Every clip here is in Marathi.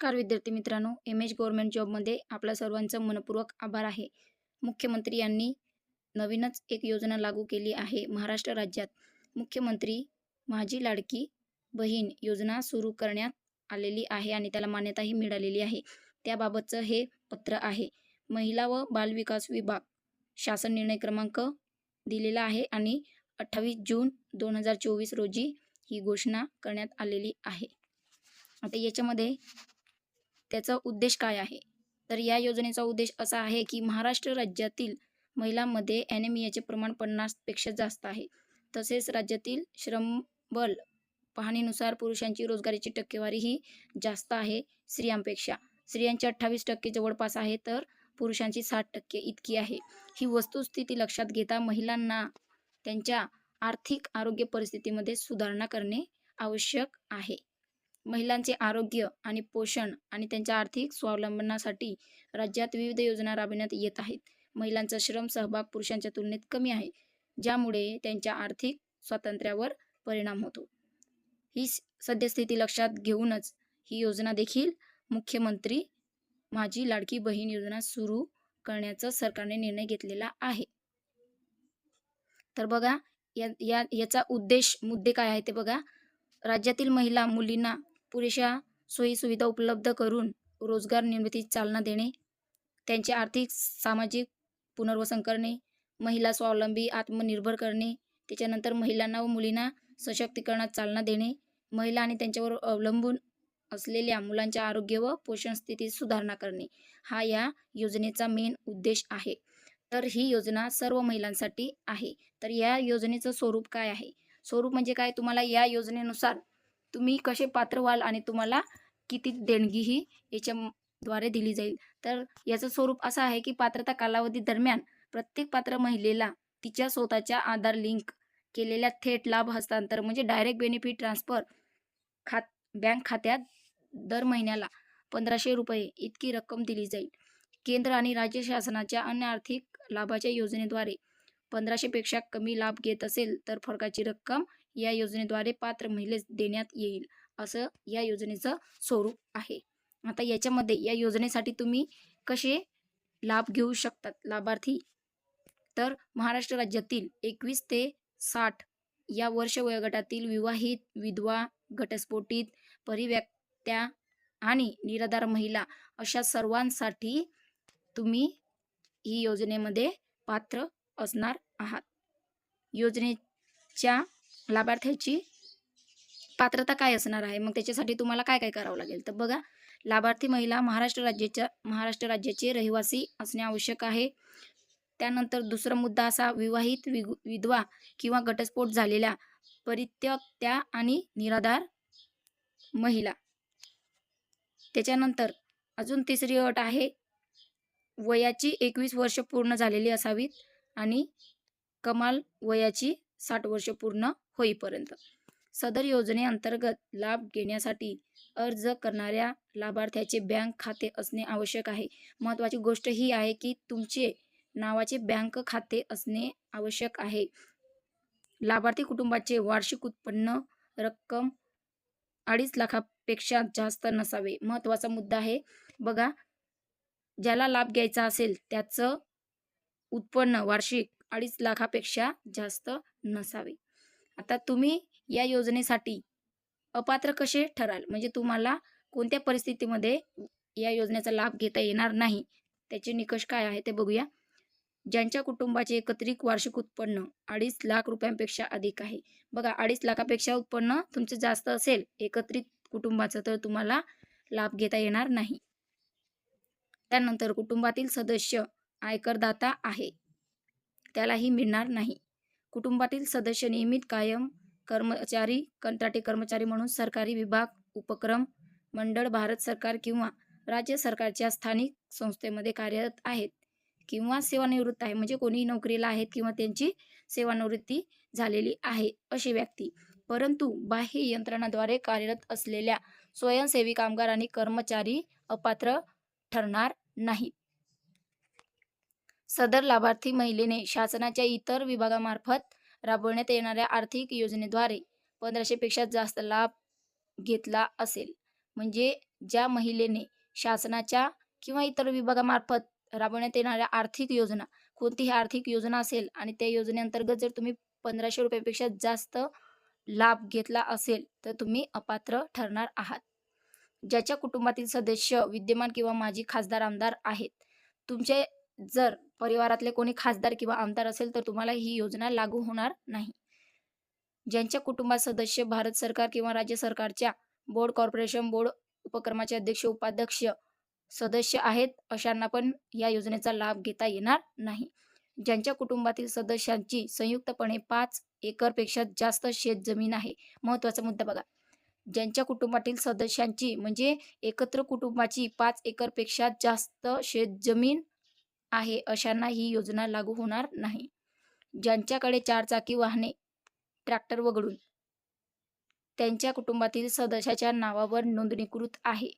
नमस्कार विद्यार्थी मित्रांनो. एम एच गव्हर्मेंट जॉबमध्ये आपल्या सर्वांचं मनपूर्वक आभार आहे. मुख्यमंत्री यांनी नवीनच एक योजना लागू केली आहे महाराष्ट्र राज्यात. मुख्यमंत्री माझी लाडकी बहीण योजना सुरू करण्यात आलेली आहे आणि त्याला मान्यताही मिळालेली आहे. त्याबाबतचं हे पत्र आहे. महिला व बालविकास विभाग शासन निर्णय क्रमांक दिलेला आहे आणि अठ्ठावीस जून दोन हजार चोवीस रोजी ही घोषणा करण्यात आलेली आहे. आता याच्यामध्ये त्याचा उद्देश काय आहे? तर या योजनेचा उद्देश असा आहे की महाराष्ट्र राज्यातील महिलांमध्ये ॲनेमियाचे प्रमाण पन्नासपेक्षा जास्त आहे. तसेच राज्यातील श्रमबल पाहणीनुसार पुरुषांची रोजगारीची टक्केवारी ही जास्त आहे स्त्रियांपेक्षा. स्त्रियांची अठ्ठावीस टक्के जवळपास आहे तर पुरुषांची साठ टक्के इतकी आहे. ही वस्तुस्थिती लक्षात घेता महिलांना त्यांच्या आर्थिक आरोग्य परिस्थितीमध्ये सुधारणा करणे आवश्यक आहे. महिलांचे आरोग्य आणि पोषण आणि त्यांच्या आर्थिक स्वावलंबनासाठी राज्यात विविध योजना राबविण्यात येत आहेत. महिलांचा श्रम सहभाग पुरुषांच्या तुलनेत कमी आहे ज्यामुळे त्यांच्या आर्थिक स्वातंत्र्यावर परिणाम होतो. ही सद्यस्थिती लक्षात घेऊनच ही योजना देखील मुख्यमंत्री माझी लाडकी बहीण योजना सुरू करण्याचा सरकारने निर्णय घेतलेला आहे. तर बघा या या याचा उद्देश मुद्दे काय आहे ते बघा. राज्यातील महिला मुलींना पुरेशा सोयीसुविधा उपलब्ध करून रोजगार निर्मितीस चालना देणे त्यांचे आर्थिक सामाजिक पुनर्वसन करणे महिला स्वावलंबी आत्मनिर्भर करणे त्याच्यानंतर महिलांना व मुलींना सशक्तीकरणात चालना देणे महिला आणि त्यांच्यावर अवलंबून असलेल्या मुलांच्या आरोग्य व पोषण स्थितीत सुधारणा करणे हा या योजनेचा मेन उद्देश आहे. तर ही योजना सर्व महिलांसाठी आहे. तर या योजनेचं स्वरूप काय आहे? स्वरूप म्हणजे काय? तुम्हाला या योजनेनुसार तुम्ही कसे पात्र व्हाल आणि तुम्हाला किती देणगी ही याच्याद्वारे दिली जाईल? तर याचं स्वरूप असं आहे की पात्रता कालावधी दरम्यान प्रत्येक पात्र महिलेला तिच्या स्वतःच्या आधार लिंक केलेल्या थेट लाभ हस्तांतर म्हणजे डायरेक्ट बेनिफिट ट्रान्सफर खात बँक खात्यात दर महिन्याला पंधराशे रुपये इतकी रक्कम दिली जाईल. केंद्र आणि राज्य शासनाच्या अन्य आर्थिक लाभाच्या योजनेद्वारे पंधराशेपेक्षा कमी लाभ घेत असेल तर फरकाची रक्कम या योजनेद्वारे पात्र महिलेस देण्यात येईल असं या योजनेचं स्वरूप आहे. आता याच्यामध्ये या योजनेसाठी तुम्ही कसे लाभ घेऊ शकतात? लाभार्थी तर महाराष्ट्र राज्यातील एकवीस ते साठ या वर्ष वयोगटातील विवाहित विधवा घटस्फोटित परिव्यक्त्या आणि निराधार महिला अशा सर्वांसाठी तुम्ही ही योजनेमध्ये पात्र असणार आहात. योजनेच्या लाभार्थ्याची पात्रता काय असणार आहे? मग त्याच्यासाठी तुम्हाला काय काय करावं लागेल? तर बघा लाभार्थी महिला महाराष्ट्र राज्याच्या महाराष्ट्र राज्याचे रहिवासी असणे आवश्यक आहे. त्यानंतर दुसरा मुद्दा असा विवाहित विधवा किंवा घटस्फोट झालेल्या परित्यक्त्या आणि निराधार महिला. त्याच्यानंतर अजून तिसरी अट आहे वयाची एकवीस वर्ष पूर्ण झालेली असावीत आणि कमाल वयाची साठ वर्ष पूर्ण होईपर्यंत. सदर योजनेअंतर्गत लाभ घेण्यासाठी अर्ज करणाऱ्या लाभार्थ्याचे बँक खाते असणे आवश्यक आहे. महत्त्वाची गोष्ट ही आहे की तुमचे नावाचे बँक खाते असणे आवश्यक आहे. लाभार्थी कुटुंबाचे वार्षिक उत्पन्न रक्कम अडीच लाखापेक्षा जास्त नसावे. महत्त्वाचा मुद्दा आहे. बघा ज्याला लाभ घ्यायचा असेल त्याचं उत्पन्न वार्षिक अडीच लाखापेक्षा जास्त नसावे. आता तुम्ही या योजनेसाठी अपात्र कसे ठराल? म्हणजे तुम्हाला कोणत्या परिस्थितीमध्ये या योजनेचा लाभ घेता येणार नाही? त्याचे निकष काय आहे ते बघूया. ज्यांच्या कुटुंबाचे एकत्रित वार्षिक उत्पन्न अडीच लाख रुपयांपेक्षा अधिक आहे. बघा अडीच लाखापेक्षा उत्पन्न तुमचं जास्त असेल एकत्रित कुटुंबाचं तर तुम्हाला लाभ घेता येणार नाही. त्यानंतर कुटुंबातील सदस्य आयकरदाता आहे. त्यालाही मिळणार नाही. कुटुंबातील सदस्य नियमित कायम कर्मचारी कंत्राटी कर्मचारी म्हणून सरकारी विभाग उपक्रम मंडळ भारत सरकार किंवा राज्य सरकारच्या स्थानिक संस्थेमध्ये कार्यरत आहेत किंवा सेवानिवृत्त आहे म्हणजे कोणी नोकरीला आहेत किंवा त्यांची सेवानिवृत्ती झालेली आहे अशी व्यक्ती. परंतु बाह्य यंत्रणाद्वारे कार्यरत असलेल्या स्वयंसेवी कामगार आणि कर्मचारी अपात्र ठरणार नाही सदर लाभार्थी महिलेने शासनाच्या इतर विभागामार्फत राबवण्यात येणाऱ्या आर्थिक योजनेद्वारे पंधराशेपेक्षा जास्त लाभ घेतला असेल. म्हणजे ज्या महिलेने शासनाच्या किंवा इतर विभागामार्फत राबवण्यात येणाऱ्या आर्थिक योजना कोणतीही आर्थिक योजना असेल आणि त्या योजनेअंतर्गत जर तुम्ही पंधराशे रुपयापेक्षा जास्त लाभ घेतला असेल तर तुम्ही अपात्र ठरणार आहात. ज्याच्या कुटुंबातील सदस्य विद्यमान किंवा माजी खासदार आमदार आहेत तुमचे जर परिवारातले कोणी खासदार किंवा आमदार असेल तर तुम्हाला ही योजना लागू होणार नाही. ज्यांच्या कुटुंबात सदस्य भारत सरकार किंवा राज्य सरकारच्या बोर्ड कॉर्पोरेशन बोर्ड उपक्रमाचे अध्यक्ष उपाध्यक्ष सदस्य आहेत अशांना पण या योजनेचा लाभ घेता येणार नाही. ज्यांच्या कुटुंबातील सदस्यांची संयुक्तपणे पाच एकरपेक्षा जास्त शेत जमीन आहे. महत्त्वाचा मुद्दा बघा. ज्यांच्या कुटुंबातील सदस्यांची म्हणजे एकत्र कुटुंबाची पाच एकरपेक्षा जास्त शेत जमीन आहे अशांना ही योजना लागू होणार नाही. ज्यांच्याकडे चारचाकी वाहने ट्रॅक्टर वगळून त्यांच्या कुटुंबातील सदस्याच्या नावावर नोंदणीकृत आहे.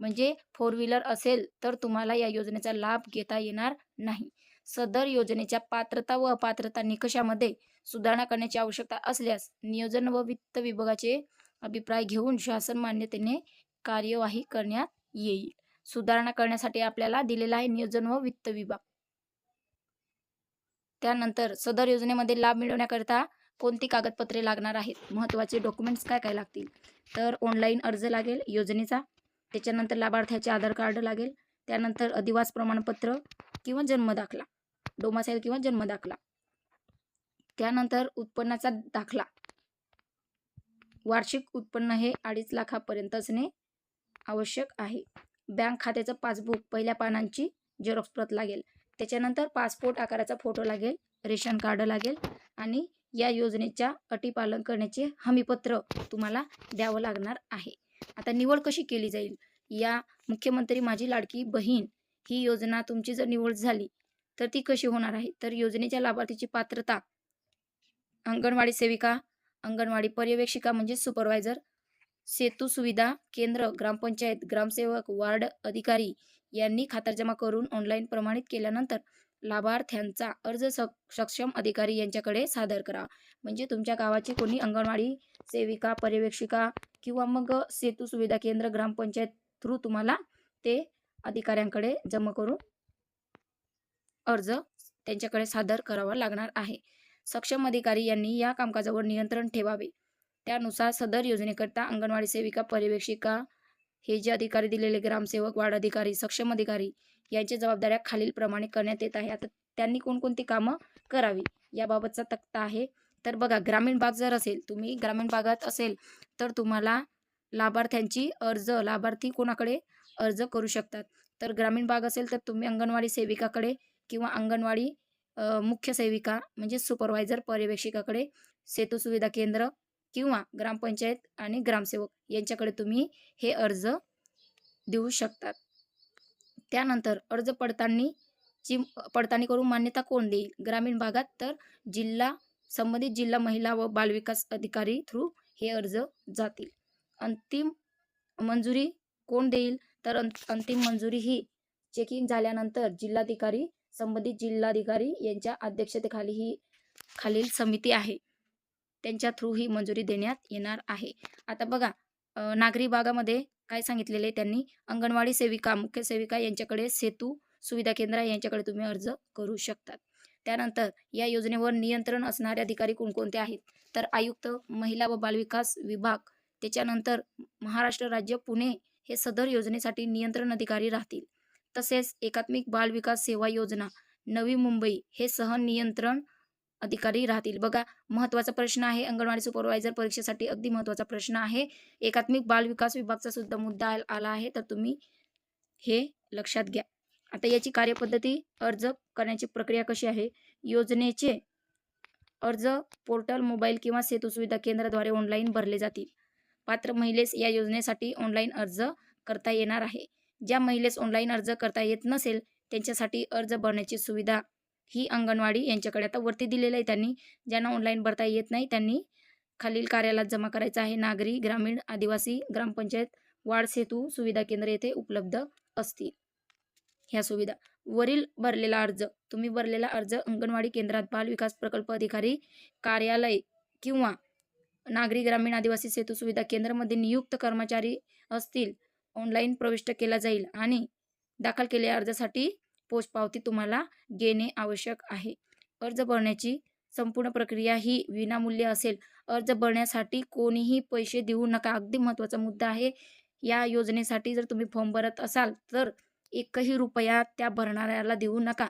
म्हणजे फोर व्हीलर असेल तर तुम्हाला या योजनेचा लाभ घेता येणार नाही. सदर योजनेच्या पात्रता व अपात्रता निकषामध्ये सुधारणा करण्याची आवश्यकता असल्यास नियोजन व वित्त विभागाचे अभिप्राय घेऊन शासन मान्यतेने कार्यवाही करण्यात येईल. सुधारणा करण्यासाठी आपल्याला दिलेला आहे नियोजन व वित्त विभाग. त्यानंतर सदर योजनेमध्ये लाभ मिळवण्याकरिता कोणती कागदपत्रे लागणार आहेत? महत्त्वाचे डॉक्युमेंट्स काय काय लागतील? तर ऑनलाईन अर्ज लागेल योजनेचा. त्याच्यानंतर लाभार्थ्याचे आधार कार्ड लागेल. त्यानंतर अधिवास प्रमाणपत्र किंवा जन्मदाखला डोमासाईल किंवा जन्मदाखला त्यानंतर उत्पन्नाचा दाखला. वार्षिक उत्पन्न हे अडीच लाखापर्यंत असणे आवश्यक आहे. बँक खात्याचं पासबुक पहिल्या पानांची झेरॉक्स प्रत लागेल. त्याच्यानंतर पासपोर्ट आकाराचा फोटो लागेल रेशन कार्ड लागेल आणि या योजनेच्या अटी पालन करण्याचे हमीपत्र तुम्हाला द्यावं लागणार आहे. आता निवड कशी केली जाईल? या मुख्यमंत्री माझी लाडकी बहीण ही योजना तुमची जर निवड झाली तर ती कशी होणार आहे? तर योजनेच्या लाभार्थीची पात्रता अंगणवाडी सेविका अंगणवाडी पर्यवेक्षिका म्हणजे सुपरवायझर सेतू सुविधा केंद्र ग्रामपंचायत ग्रामसेवक वार्ड अधिकारी यांनी खातरजमा करून ऑनलाईन प्रमाणित केल्यानंतर लाभार्थ्यांचा अर्ज सक्षम अधिकारी यांच्याकडे सादर करा. म्हणजे तुमच्या गावाची कोणी अंगणवाडी सेविका पर्यवेक्षिका किंवा मग सेतू सुविधा केंद्र ग्रामपंचायत थ्रू तुम्हाला ते अधिकाऱ्यांकडे जमा करून अर्ज त्यांच्याकडे सादर करावा लागणार आहे. सक्षम अधिकारी यांनी या कामकाजावर नियंत्रण ठेवावे. त्यानुसार सदर योजनेकरता अंगणवाडी सेविका पर्यवेक्षिका हे जे अधिकारी दिलेले ग्रामसेवक वार्ड अधिकारी सक्षम अधिकारी यांच्या जबाबदाऱ्या खालीलप्रमाणे करण्यात येत आहे. आता त्यांनी कोणकोणती कामं करावी याबाबतचा तक्ता आहे. तर बघा ग्रामीण भाग जर असेल तुम्ही ग्रामीण भागात असेल तर तुम्हाला लाभार्थ्यांची अर्ज लाभार्थी कोणाकडे अर्ज करू शकतात? तर ग्रामीण भाग असेल तर तुम्ही अंगणवाडी सेविकाकडे किंवा अंगणवाडी मुख्य सेविका म्हणजे सुपरवायझर पर्यवेक्षिकाकडे सेतू सुविधा केंद्र किंवा ग्रामपंचायत आणि ग्रामसेवक यांच्याकडे तुम्ही हे अर्ज देऊ शकतात. त्यानंतर अर्ज पडताळणी ची पडताळणी करून मान्यता कोण देईल? ग्रामीण भागात तर जिल्हा संबंधित जिल्हा महिला व बालविकास अधिकारी थ्रू हे अर्ज जातील. अंतिम मंजुरी कोण देईल? तर अं- अंतिम मंजुरी ही चेकिंग झाल्यानंतर जिल्हाधिकारी संबंधित जिल्हाधिकारी यांच्या अध्यक्षतेखाली ही खालील समिती आहे. त्यांच्या थ्रू ही मंजुरी देण्यात येणार आहे. आता बघा नागरी भागामध्ये काय सांगितलेले त्यांनी? अंगणवाडी सेविका मुख्य सेविका यांच्याकडे सेतू सुविधा केंद्र यांच्याकडे तुम्ही अर्ज करू शकतात. त्यानंतर या योजनेवर नियंत्रण असणारे अधिकारी कोणकोणते आहेत? तर आयुक्त महिला व बालविकास विभाग त्याच्यानंतर महाराष्ट्र राज्य पुणे हे सदर योजनेसाठी नियंत्रण अधिकारी राहतील. तसेच एकात्मिक बाल विकास सेवा योजना नवी मुंबई हे सहनियंत्रण अधिकारी राहतील. बघा महत्त्वाचा प्रश्न आहे अंगणवाडी सुपरवायझर परीक्षेसाठी अगदी महत्त्वाचा प्रश्न आहे. एकात्मिक बाल विकास विभागचा सुद्धा मुद्दा आला आहे तर तुम्ही हे लक्षात घ्या. आता याची कार्यपद्धती अर्ज करण्याची प्रक्रिया कशी आहे? योजनेचे अर्ज पोर्टल मोबाईल किंवा सेतू सुविधा केंद्राद्वारे ऑनलाईन भरले जातील. पात्र महिलेस या योजनेसाठी ऑनलाईन अर्ज करता येणार आहे. ज्या महिलेस ऑनलाईन अर्ज करता येत नसेल त्यांच्यासाठी अर्ज भरण्याची सुविधा ही अंगणवाडी यांच्याकडे आता वरती दिलेलं आहे त्यांनी. ज्यांना ऑनलाईन भरता येत नाही त्यांनी खालील कार्यालयात जमा करायचा आहे. नागरी ग्रामीण आदिवासी ग्रामपंचायत वाढ सेतू सुविधा केंद्र येथे उपलब्ध असतील. ह्या सुविधा. वरील भरलेला अर्ज. तुम्ही भरलेला अर्ज अंगणवाडी केंद्रात बाल विकास प्रकल्प अधिकारी कार्यालय किंवा नागरी ग्रामीण आदिवासी सेतू सुविधा केंद्रामध्ये नियुक्त कर्मचारी असतील. ऑनलाईन प्रविष्ट केला जाईल आणि दाखल केलेल्या अर्जासाठी पोचपावती तुम्हाला घेणे आवश्यक आहे. अर्ज भरण्याची संपूर्ण प्रक्रिया ही विनामूल्य असेल. अर्ज भरण्यासाठी कोणीही पैसे देऊ नका. अगदी महत्त्वाचा मुद्दा आहे. या योजनेसाठी जर तुम्ही फॉर्म भरत असाल तर एकही रुपया त्या भरणाऱ्याला देऊ नका.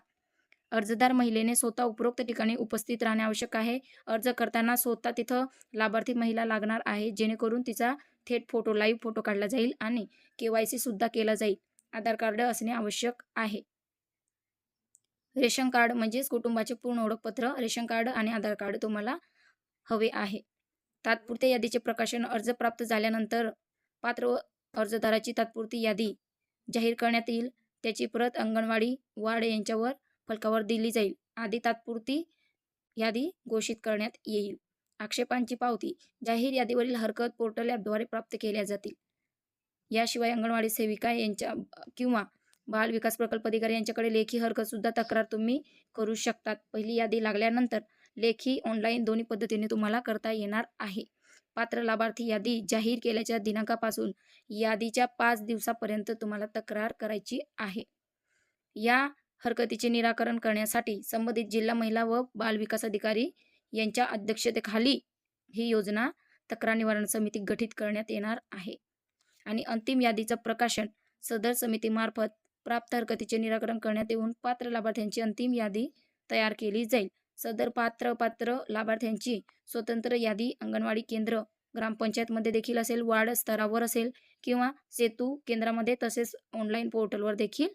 अर्जदार महिलेने स्वतः उपरोक्त ठिकाणी उपस्थित राहणे आवश्यक आहे. अर्ज करताना स्वतः तिथं लाभार्थी महिला लागणार आहे जेणेकरून तिचा थेट फोटो लाईव्ह फोटो काढला जाईल आणि के वाय सीसुद्धा केला जाईल. आधार कार्ड असणे आवश्यक आहे. रेशन कार्ड म्हणजेच कुटुंबाचे पूर्ण ओळखपत्र रेशन कार्ड आणि आधार कार्ड तुम्हाला हवे आहे. तात्पुरत्या यादीचे प्रकाशन अर्ज प्राप्त झाल्यानंतर पात्र अर्जदाराची तात्पुरती यादी जाहीर करण्यात येईल. त्याची प्रत अंगणवाडी वार्ड यांच्यावर फलकावर दिली जाईल. आधी तात्पुरती यादी घोषित करण्यात येईल. आक्षेपांची पावती जाहीर यादीवरील हरकत पोर्टल ॲपद्वारे प्राप्त केल्या जातील. याशिवाय अंगणवाडी सेविका यांच्या किंवा बाल विकास प्रकल्प अधिकारी यांच्याकडे लेखी हरकतसुद्धा तक्रार तुम्ही करू शकतात. पहिली यादी लागल्यानंतर लेखी ऑनलाईन दोन्ही पद्धतीने तुम्हाला करता येणार आहे. पात्र लाभार्थी यादी जाहीर केल्याच्या दिनांकापासून यादीच्या पाच दिवसापर्यंत तुम्हाला तक्रार करायची आहे. या हरकतीचे निराकरण करण्यासाठी संबंधित जिल्हा महिला व बाल विकास अधिकारी यांच्या अध्यक्षतेखाली ही योजना तक्रार निवारण समिती गठीत करण्यात येणार आहे. आणि अंतिम यादीचं प्रकाशन सदर समितीमार्फत प्राप्त हरकतीचे निराकरण करण्यात येऊन पात्र लाभार्थ्यांची अंतिम यादी तयार केली जाईल. सदर पात्र पात्र लाभार्थ्यांची स्वतंत्र यादी अंगणवाडी केंद्र ग्रामपंचायतमध्ये देखील असेल वार्ड स्तरावर असेल किंवा सेतू केंद्रामध्ये तसेच ऑनलाईन पोर्टलवर देखील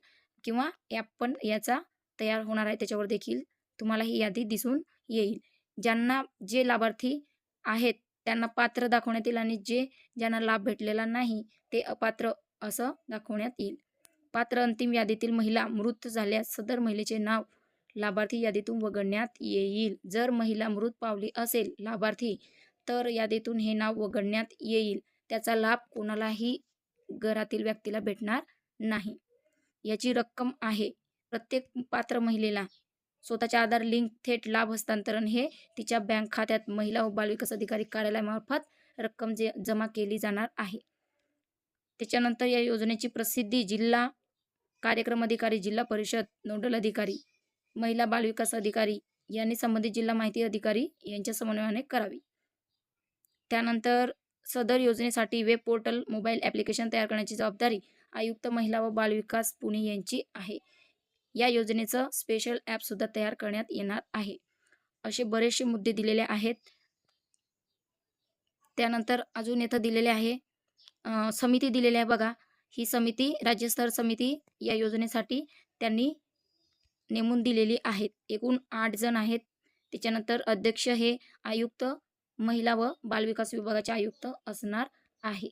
किंवा ॲप पण याचा तयार होणार आहे. त्याच्यावर देखील तुम्हाला ही यादी दिसून येईल. ज्यांना जे लाभार्थी आहेत त्यांना पात्र दाखवण्यात येईल आणि जे ज्यांना लाभ भेटलेला नाही ते अपात्र असं दाखवण्यात येईल. पात्र अंतिम यादीतील महिला मृत झाल्यास सदर महिलेचे नाव लाभार्थी यादीतून वगळण्यात येईल. जर महिला मृत पावली असेल लाभार्थी तर यादीतून हे नाव वगळण्यात येईल. त्याचा लाभ कोणालाही घरातील व्यक्तीला भेटणार नाही. याची रक्कम आहे. प्रत्येक पात्र महिलेला स्वतःच्या आधार लिंक थेट लाभ हस्तांतरण हे तिच्या बँक खात्यात महिला व बालविकास अधिकारी कार्यालयामार्फत रक्कम जे जमा केली जाणार आहे. त्याच्यानंतर या योजनेची प्रसिद्धी जिल्हा कार्यक्रम अधिकारी जिल्हा परिषद नोडल अधिकारी महिला बालविकास अधिकारी यांनी संबंधित जिल्हा माहिती अधिकारी यांच्या समन्वयाने करावी. त्यानंतर सदर योजनेसाठी वेब पोर्टल मोबाईल ॲप्लिकेशन तयार करण्याची जबाबदारी आयुक्त महिला व बालविकास पुणे यांची आहे. या योजनेचं स्पेशल ॲपसुद्धा तयार करण्यात येणार आहे. असे बरेचसे मुद्दे दिलेले आहेत. त्यानंतर अजून इथं दिलेले आहे समिती दिलेली आहे बघा. ही समिती राज्यस्तर समिती या योजनेसाठी त्यांनी नेमून दिलेली आहेत. एकूण आठ जण आहेत. त्याच्यानंतर अध्यक्ष हे आयुक्त महिला व बालविकास विभागाचे आयुक्त असणार आहे.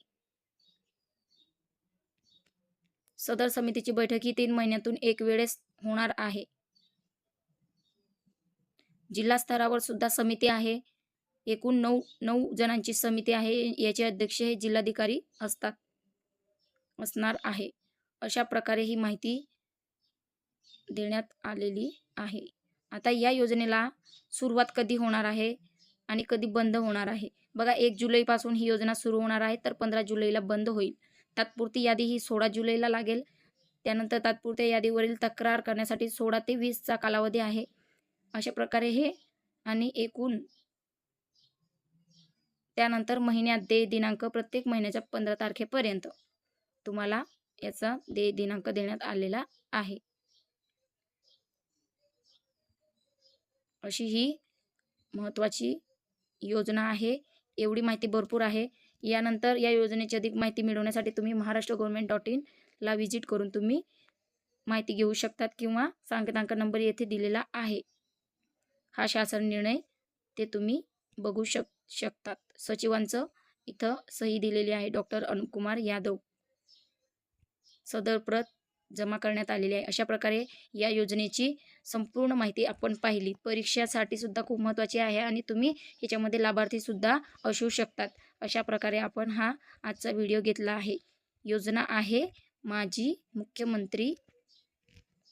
सदर समितीची बैठक ही तीन महिन्यातून एक वेळेस होणार आहे. जिल्हा स्तरावर सुद्धा समिती आहे. एकूण नऊ नऊ जणांची समिती आहे. याचे अध्यक्ष हे जिल्हाधिकारी असतात. असणार आहे. अशा प्रकारे ही माहिती देण्यात आलेली आहे. आता या योजनेला सुरुवात कधी होणार आहे आणि कधी बंद होणार आहे? बघा एक जुलैपासून ही योजना सुरू होणार आहे तर पंधरा जुलैला बंद होईल. तात्पुरती यादी ही सोळा जुलैला लागेल. त्यानंतर तात्पुरत्या यादीवरील तक्रार करण्यासाठी सोळा ते वीसचा कालावधी आहे. अशा प्रकारे हे आणि एकूण त्यानंतर महिन्यात दे दिनांक प्रत्येक महिन्याच्या पंधरा तारखेपर्यंत. तुम्हाला याचा दे दिनांक देण्यात आलेला आहे. अशी ही महत्त्वाची योजना आहे. एवढी माहिती भरपूर आहे. यानंतर या योजनेची अधिक माहिती मिळवण्यासाठी तुम्ही महाराष्ट्र गव्हर्नमेंट डॉट इनला व्हिजिट करून तुम्ही माहिती घेऊ शकतात किंवा सांकेतांक नंबर येथे दिलेला आहे. हा शासन निर्णय ते तुम्ही बघू शक शकतात. सचिवांचं इथं सही दिलेली आहे डॉक्टर अनुकुमार यादव. सदर प्रत जमा करण्यात आलेली आहे. अशा प्रकारे या योजनेची संपूर्ण माहिती आपण पाहिली. परीक्षासाठी सुद्धा खूप महत्त्वाची आहे आणि तुम्ही ह्याच्यामध्ये लाभार्थीसुद्धा असू शकतात. अशा प्रकारे आपण हा आजचा व्हिडिओ घेतला आहे. योजना आहे माझी मुख्यमंत्री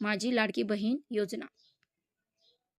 माझी लाडकी बहीण योजना.